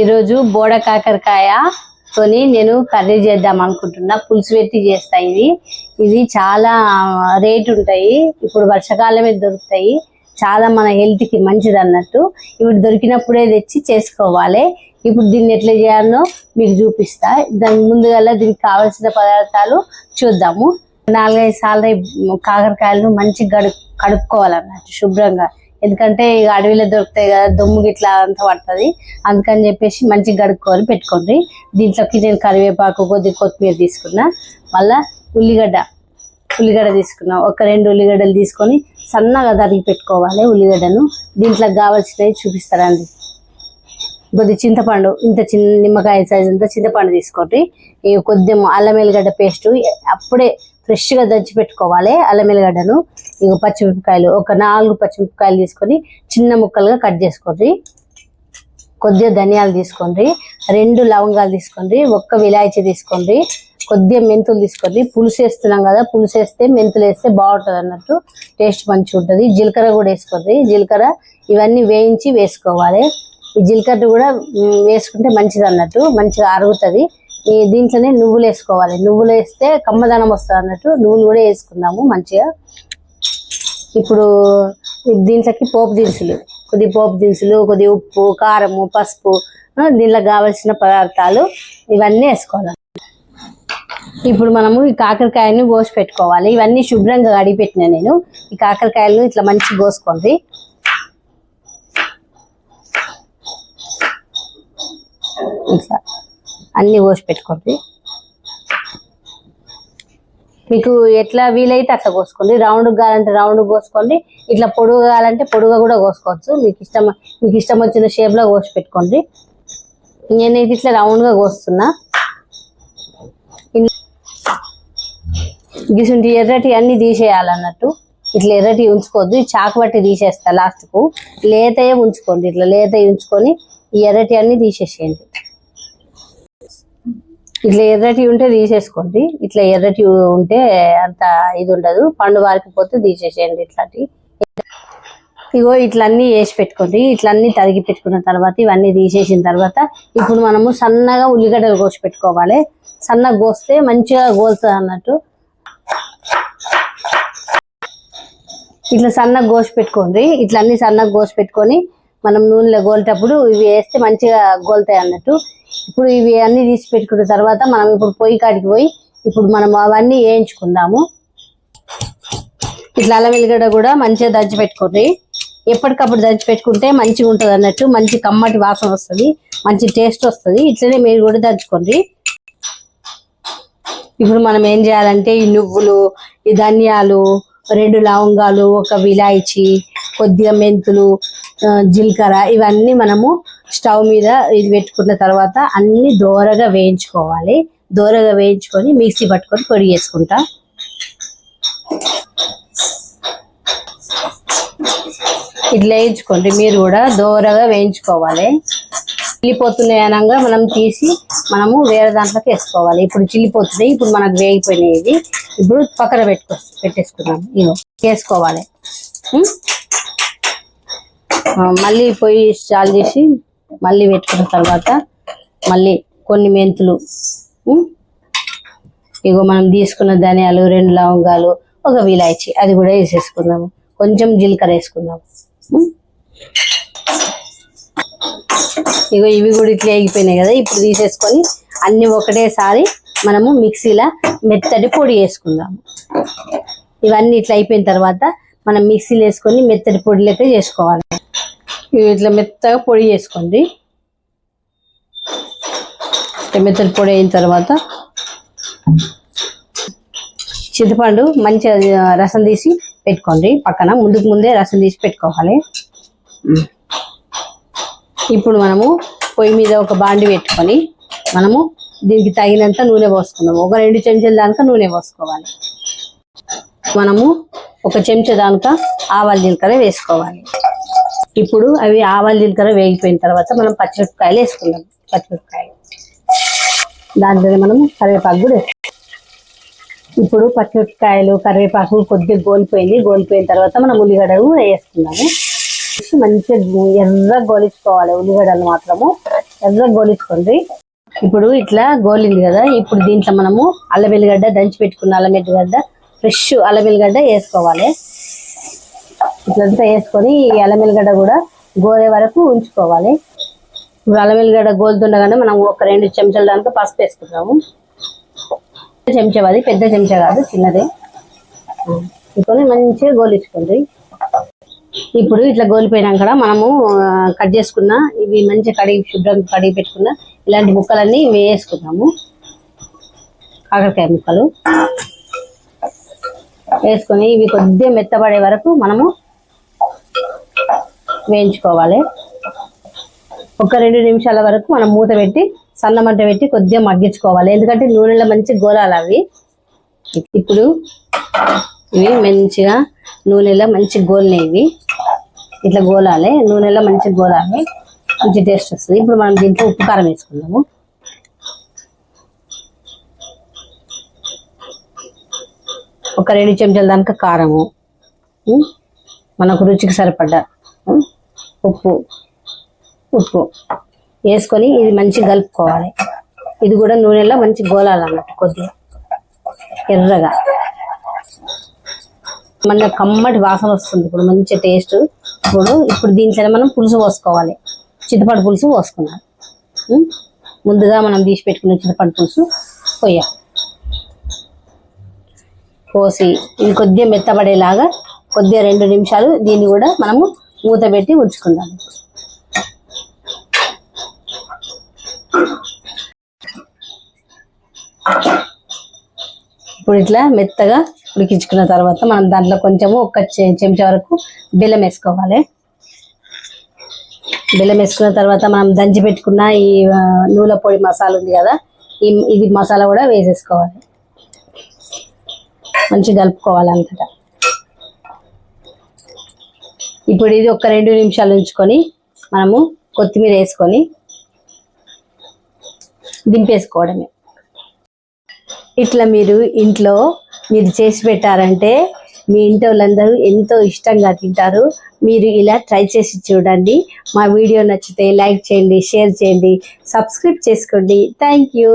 ఈరోజు బోడ కాకరకాయ తోని నేను కర్రీ చేద్దాం అనుకుంటున్నా. పులుసు పెట్టి చేస్తా ఇది. ఇది చాలా రేట్ ఉంటాయి. ఇప్పుడు వర్షాకాలమే దొరుకుతాయి. చాలా మన హెల్త్కి మంచిది అన్నట్టు. ఇప్పుడు దొరికినప్పుడే తెచ్చి చేసుకోవాలి. ఇప్పుడు దీన్ని ఎట్లా చేయాలో మీకు చూపిస్తా. దాని ముందుగా దీనికి కావాల్సిన పదార్థాలు చూద్దాము. నాలుగైదు సార్లు కాకరకాయలను మంచిగా కడుక్కోవాలన్నట్టు శుభ్రంగా. ఎందుకంటే ఇక అడవిలో దొరుకుతాయి కదా దుమ్ము గిట్లా అంతా పడుతుంది. అందుకని చెప్పేసి మంచిగా గడుక్కొని పెట్టుకోండి. దీంట్లోకి నేను కరివేపాకు కొద్ది కొత్తిమీర తీసుకున్నా మళ్ళా ఉల్లిగడ్డ ఉల్లిగడ్డ తీసుకున్నాం. ఒక రెండు ఉల్లిగడ్డలు తీసుకొని సన్నగా తరిగి పెట్టుకోవాలి ఉల్లిగడ్డను. దీంట్లోకి కావాల్సినవి చూపిస్తారండి కొద్ది చింతపండు ఇంత చిన్న నిమ్మకాయ సైజ్ అంత చింతపండు తీసుకోండి. ఈ కొద్దిగా అల్లం ఎల్లిగడ్డ పేస్ట్ అప్పుడే ఫ్రెష్గా దంచి పెట్టుకోవాలి అల్లం ఎల్లిగడ్డను. ఇక పచ్చిమిరపకాయలు ఒక నాలుగు పచ్చిమిరపకాయలు తీసుకొని చిన్న ముక్కలుగా కట్ చేసుకోండి. కొద్దిగా ధనియాలు తీసుకోండి. రెండు లవంగాలు తీసుకోండి. ఒక్క విలాయచి తీసుకోండి. కొద్దిగా మెంతులు తీసుకోండి. పులుసు వేస్తున్నాం కదా పులుసు వేస్తే మెంతులు వేస్తే బాగుంటుంది అన్నట్టు టేస్ట్ మంచిగా ఉంటుంది జీలకర్ర కూడా వేసుకోండి. జీలకర్ర ఇవన్నీ వేయించి వేసుకోవాలి. జీలకర్ర కూడా వేసుకుంటే మంచిది అన్నట్టు మంచిగా అరుగుతుంది. ఈ దీంట్లోనే నువ్వులు వేసుకోవాలి. నువ్వులు వేస్తే కమ్మదనం వస్తుంది అన్నట్టు నువ్వులు కూడా వేసుకున్నాము మంచిగా. ఇప్పుడు దీంట్లోకి పోపు దినుసులు కొద్ది పోపు దినుసులు కొద్ది ఉప్పు కారము పసుపు దీనిలో దీంట్లో కావలసిన పదార్థాలు ఇవన్నీ వేసుకోవాలి. ఇప్పుడు మనము ఈ కాకరకాయలను కోసి పెట్టుకోవాలి. ఇవన్నీ శుభ్రంగా కడిగి పెట్టిన నేను. ఈ కాకరకాయలను ఇట్లా మంచిగా కోసుకోండి. ఇట్లా అన్ని కోసి పెట్టుకోండి. మీకు ఎట్లా వీలైతే అట్లా కోసుకోండి. రౌండ్ కావాలంటే రౌండ్ కోసుకోండి. ఇట్లా పొడుగు కావాలంటే పొడుగా కూడా కోసుకోవచ్చు. మీకు ఇష్టం మీకు ఇష్టం వచ్చిన షేప్లో కోసి పెట్టుకోండి. నేనైతే ఇట్లా రౌండ్గా కోస్తున్నా. గిసుంటి ఎర్రటి అన్ని తీసేయాలన్నట్టు. ఇట్లా ఎర్రటి ఉంచుకోవద్దు. చాకు బట్టి తీసేస్తా లాస్ట్కు. లేతయే ఉంచుకోండి. ఇట్లా లేత ఉంచుకొని ఈ ఎర్రటి అన్ని తీసేసేయండి. ఇట్లా ఎర్రటి ఉంటే తీసేసుకోండి. ఇట్లా ఎర్రటి ఉంటే అంత ఇది ఉండదు. పండు వారికిపోతే తీసేసేయండి ఇట్లాంటి. ఇగో ఇట్లన్నీ వేసి పెట్టుకోండి. ఇట్లన్నీ తరిగి పెట్టుకున్న తర్వాత ఇవన్నీ తీసేసిన తర్వాత ఇప్పుడు మనము సన్నగా ఉల్లిగడ్డలు కోసి పెట్టుకోవాలి. సన్నగా కోస్తే మంచిగా గోలుతుంది అన్నట్టు. ఇట్లా సన్నగా కోసి పెట్టుకోండి. ఇట్లా అన్ని సన్నగా కోసి పెట్టుకొని మనం నూనెలో గోలేటప్పుడు ఇవి వేస్తే మంచిగా గోలుతాయి అన్నట్టు. ఇప్పుడు ఇవి అన్ని తీసి పెట్టుకున్న తర్వాత మనం ఇప్పుడు పొయ్యి కాడికి పోయి ఇప్పుడు మనం అవన్నీ వేయించుకుందాము. ఇట్లా అల్లం వెల్లిగడ్డ కూడా మంచిగా దంచి పెట్టుకోండి. ఎప్పటికప్పుడు దంచి పెట్టుకుంటే మంచిగా ఉంటుంది అన్నట్టు మంచి కమ్మటి వాసన వస్తుంది మంచి టేస్ట్ వస్తుంది. ఇట్లనే మీరు కూడా దంచుకోండి. ఇప్పుడు మనం ఏం చేయాలంటే ఈ నువ్వులు ఈ ధనియాలు రెండు లవంగాలు ఒక విలాయిచి కొద్దిగా మెంతులు జీలకర్ర ఇవన్నీ మనము స్టవ్ మీద ఇది పెట్టుకున్న తర్వాత అన్ని దోరగా వేయించుకోవాలి. దోరగా వేయించుకొని మిక్సీ పట్టుకొని పొడి చేసుకుంటా. ఇట్లా వేయించుకోండి. మీరు కూడా దోరగా వేయించుకోవాలి. చిల్లిపోతున్నాయి అనగా మనం తీసి మనము వేరే దాంట్లోకి వేసుకోవాలి. ఇప్పుడు చిల్లిపోతున్నాయి ఇప్పుడు మనకు వేగిపోయినాయి. ఇప్పుడు పక్కన పెట్టుకో పెట్టేసుకున్నాం ఇగో వేసుకోవాలి. మళ్ళీ పొయ్యి చాలు చేసి మళ్ళీ పెట్టుకున్న తర్వాత మళ్ళీ కొన్ని మెంతులు ఇగో మనం తీసుకున్న ధనియాలు రెండు లవంగాలు ఒక విలాయచి అది కూడా వేసేసుకుందాము. కొంచెం జీలకర్ర వేసుకుందాము. ఇగో ఇవి కూడా ఇట్లా వేగిపోయినాయి కదా ఇప్పుడు తీసేసుకొని అన్ని ఒకటేసారి మనము మిక్సీలో మెత్తటి పొడి వేసుకుందాము. ఇవన్నీ ఇట్లా అయిపోయిన తర్వాత మనం మిక్సీలో వేసుకొని మెత్తటి పొడి లెక్క చేసుకోవాలి. ఇట్లా మెత్తగా పొడి చేసుకోండి. మెత్తటి పొడి అయిన తర్వాత చింతపండు మంచిగా రసం తీసి పెట్టుకోండి పక్కన. ముందుకు ముందే రసం తీసి పెట్టుకోవాలి. ఇప్పుడు మనము పొయ్యి మీద ఒక బాండి పెట్టుకొని మనము దీనికి తగినంత నూనె పోసుకున్నాము ఒక రెండు చెంచాల దానిక నూనె పోసుకోవాలి. మనము ఒక చెంచా దానిక ఆవాల జీలకర్ర వేసుకోవాలి. ఇప్పుడు అవి ఆవాలు జీలకర్ర వేగిపోయిన తర్వాత మనం పచ్చిమిరపకాయలు వేసుకుందాం. పచ్చిమిరపకాయలు. దాంట్లో మనం కరివేపాకు కూడా వేసుకుందాం. ఇప్పుడు పచ్చిమిరపకాయలు కరివేపాకు కొద్దిగా గోలిపోయింది. గోలిపోయిన తర్వాత మనం ఉల్లిగడ్డలు వేసుకున్నాము మంచిగా ఎర్ర గోలించుకోవాలి. ఉల్లిగడ్డలు మాత్రము ఎర్ర గోలించుకోండి. ఇప్పుడు ఇట్లా గోలింది కదా ఇప్పుడు దీంట్లో మనము అల్లం వెల్లిగడ్డ దంచి పెట్టుకున్న అల్లం వెల్లిగడ్డ ఫ్రెష్ అల్లం వెల్లిగడ్డ వేసుకోవాలి. ఇట్లంతా వేసుకొని ఈ అల్లం వెల్లిగడ్డ కూడా గోరే వరకు ఉంచుకోవాలి. ఇప్పుడు అల్లం వెల్లిగడ్డ గోలుతుండగానే మనం ఒక రెండు చెంచాల దానికి పసుపు వేసుకుంటాము చెంచా అది పెద్ద చెంచా కాదు చిన్నదే. తీసుకొని మంచిగా గోలించుకోండి. ఇప్పుడు ఇట్లా గోలిపోయినాక మనము కట్ చేసుకున్న ఇవి మంచిగా కడిగి శుభ్రం కడిగి పెట్టుకున్న ఇలాంటి ముక్కలన్నీ వేసుకున్నాము కాకరకాయ ముక్కలు. వేసుకొని ఇవి కొద్దిగా మెత్తబడే వరకు మనము వేయించుకోవాలి. ఒక రెండు నిమిషాల వరకు మనం మూత పెట్టి సన్న మంట పెట్టి కొద్దిగా మగ్గించుకోవాలి. ఎందుకంటే నూనెలో మంచి గోలాలు అవి. ఇప్పుడు ఇవి మంచిగా నూనెలో మంచి గోలినాయి ఇవి ఇట్లా గోలాలి నూనెలో మంచి గోలాలి. మంచి టేస్ట్ వస్తుంది. ఇప్పుడు మనం దీంట్లో ఉప్పు కారం వేసుకుందాము. ఒక రెండు చెంచాల దానికి కారము. మనకు రుచికి సరిపడ్డ ఉప్పు. ఉప్పు. వేసుకొని ఇది మంచిగా కలుపుకోవాలి. ఇది కూడా నూనెలో మంచి గోలాలన్నట్టు కొద్దిగా. ఎర్రగా. మన కమ్మటి వాసన వస్తుంది ఇప్పుడు మంచి టేస్ట్ ఇప్పుడు ఇప్పుడు దీంట్లో మనం పులుసు పోసుకోవాలి. చింతపండు పులుసు పోసుకున్నాం. ముందుగా మనం తీసి పెట్టుకున్న చింతపండు పులుసు పోయాలి. పోసి ఇది కొద్దిగా మెత్తపడేలాగా కొద్దిగా రెండు నిమిషాలు దీన్ని కూడా మనము మూత పెట్టి ఉంచుకుందాం. ఇప్పుడు ఇట్లా మెత్తగా ఉడికించుకున్న తర్వాత మనం దాంట్లో కొంచెము ఒక చె- చెంచా వరకు బెల్లం వేసుకోవాలి. బెల్లం వేసుకున్న తర్వాత మనం దంచి పెట్టుకున్న ఈ నూనె పొడి మసాలా ఉంది కదా ఈ ఇది మసాలా కూడా వేసేసుకోవాలి. మంచిగా కలుపుకోవాలి అంతటా. ఇప్పుడు ఇది ఒక రెండు నిమిషాలు ఉంచుకొని మనము కొత్తిమీర వేసుకొని దింపేసుకోవడమే. ఇట్లా మీరు ఇంట్లో మీరు చేసి పెట్టారంటే మీ ఇంటి వాళ్ళందరూ ఎంతో ఇష్టంగా తింటారు. మీరు ఇలా ట్రై చేసి చూడండి. మా వీడియో నచ్చితే లైక్ చేయండి షేర్ చేయండి సబ్స్క్రైబ్ చేసుకోండి. Thank you.